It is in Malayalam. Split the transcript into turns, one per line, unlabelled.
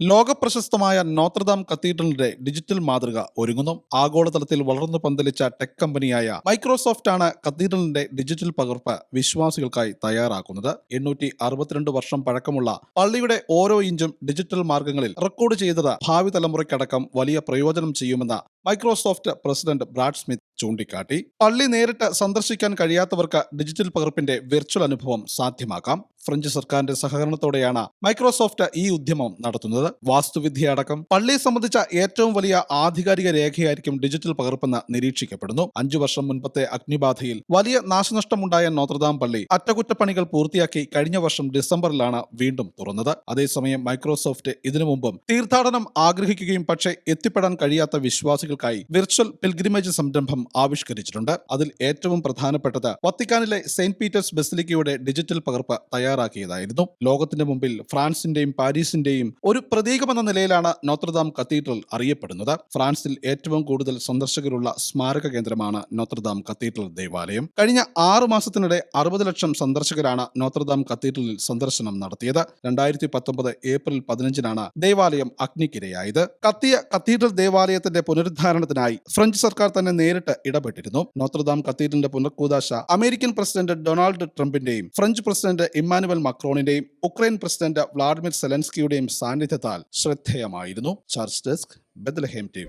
ലോകപ്രശസ്തമായ നോത്രദാം കത്തീഡ്രലിന്റെ ഡിജിറ്റൽ മാതൃക ഒരുങ്ങുന്നു. ആഗോളതലത്തിൽ വളർന്നു പന്തലിച്ച ടെക് കമ്പനിയായ മൈക്രോസോഫ്റ്റ് ആണ് കത്തീഡ്രലിന്റെ ഡിജിറ്റൽ പകർപ്പ് വിശ്വാസികൾക്കായി തയ്യാറാക്കുന്നത്. എണ്ണൂറ്റി അറുപത്തിരണ്ട് വർഷം പഴക്കമുള്ള പള്ളിയുടെ ഓരോ ഇഞ്ചും ഡിജിറ്റൽ മാർഗങ്ങളിൽ റെക്കോർഡ് ചെയ്തത് ഭാവി തലമുറയ്ക്കടക്കം വലിയ പ്രയോജനം ചെയ്യുമെന്ന് മൈക്രോസോഫ്റ്റ് പ്രസിഡന്റ് ബ്രാഡ് സ്മിത്ത് ചൂണ്ടിക്കാട്ടി. പള്ളി നേരിട്ട് സന്ദർശിക്കാൻ കഴിയാത്തവർക്ക് ഡിജിറ്റൽ പകർപ്പിന്റെ വെർച്വൽ അനുഭവം സാധ്യമാക്കാം. ഫ്രഞ്ച് സർക്കാരിന്റെ സഹകരണത്തോടെയാണ് മൈക്രോസോഫ്റ്റ് ഈ ഉദ്യമം നടത്തുന്നത്. വാസ്തുവിദ്യ അടക്കം പള്ളി സംബന്ധിച്ച ഏറ്റവും വലിയ ആധികാരിക രേഖയായിരിക്കും ഡിജിറ്റൽ പകർപ്പെന്ന് നിരീക്ഷിക്കപ്പെടുന്നു. അഞ്ചു വർഷം മുൻപത്തെ അഗ്നിബാധയിൽ വലിയ നാശനഷ്ടമുണ്ടായ നോത്രദാം പള്ളി അറ്റകുറ്റപ്പണികൾ പൂർത്തിയാക്കി കഴിഞ്ഞ വർഷം ഡിസംബറിലാണ് വീണ്ടും തുറന്നത്. അതേസമയം മൈക്രോസോഫ്റ്റ് ഇതിനു മുമ്പും തീർത്ഥാടനം ആഗ്രഹിക്കുകയും പക്ഷേ എത്തിപ്പെടാൻ കഴിയാത്ത വിശ്വാസികൾക്കായി വിർച്വൽ പിൽഗ്രിമേജ് സംരംഭം ആവിഷ്കരിച്ചിട്ടുണ്ട്. അതിൽ ഏറ്റവും പ്രധാനപ്പെട്ടത് വത്തിക്കാനിലെ സെയിന്റ് പീറ്റേഴ്സ് ബസിലിക്കയുടെ ഡിജിറ്റൽ പകർപ്പ് തയ്യാറാക്കിയതായിരുന്നു. ലോകത്തിന്റെ മുമ്പിൽ ഫ്രാൻസിന്റെയും പാരീസിന്റെയും ഒരു പ്രതീകമെന്ന നിലയിലാണ് നോത്രദാം കത്തീഡ്രൽ അറിയപ്പെടുന്നത്. ഫ്രാൻസിൽ ഏറ്റവും കൂടുതൽ സന്ദർശകരുള്ള സ്മാരക കേന്ദ്രമാണ് നോത്രദാം കത്തീഡ്രൽ ദേവാലയം. കഴിഞ്ഞ ആറു മാസത്തിനിടെ അറുപത് ലക്ഷം സന്ദർശകരാണ് നോത്രദാം കത്തീഡ്രലിൽ സന്ദർശനം നടത്തിയത്. രണ്ടായിരത്തി പത്തൊമ്പത് ഏപ്രിൽ പതിനഞ്ചിനാണ് ദേവാലയം അഗ്നിക്കിരയായത്. കത്തിയ കത്തീഡ്രൽ ദേവാലയത്തിന്റെ പുനരുദ്ധാരണത്തിനായി ഫ്രഞ്ച് സർക്കാർ തന്നെ നേരിട്ട് ഇടപെട്ടിരുന്നു. നോത്രദാം കത്തീഡ്രലിന്റെ പുനർകൂദാശ അമേരിക്കൻ പ്രസിഡന്റ് ഡൊണാൾഡ് ട്രംപിന്റെയും ഫ്രഞ്ച് പ്രസിഡന്റ് ഇമ്മാനുവൽ മക്രോണിന്റെയും ഉക്രൈൻ പ്രസിഡന്റ് വ്ളാഡിമിർ സെലൻസ്കിയുടെയും സാന്നിധ്യത്താൽ ശ്രദ്ധേയമായിരുന്നു. Church desk Bethlehem T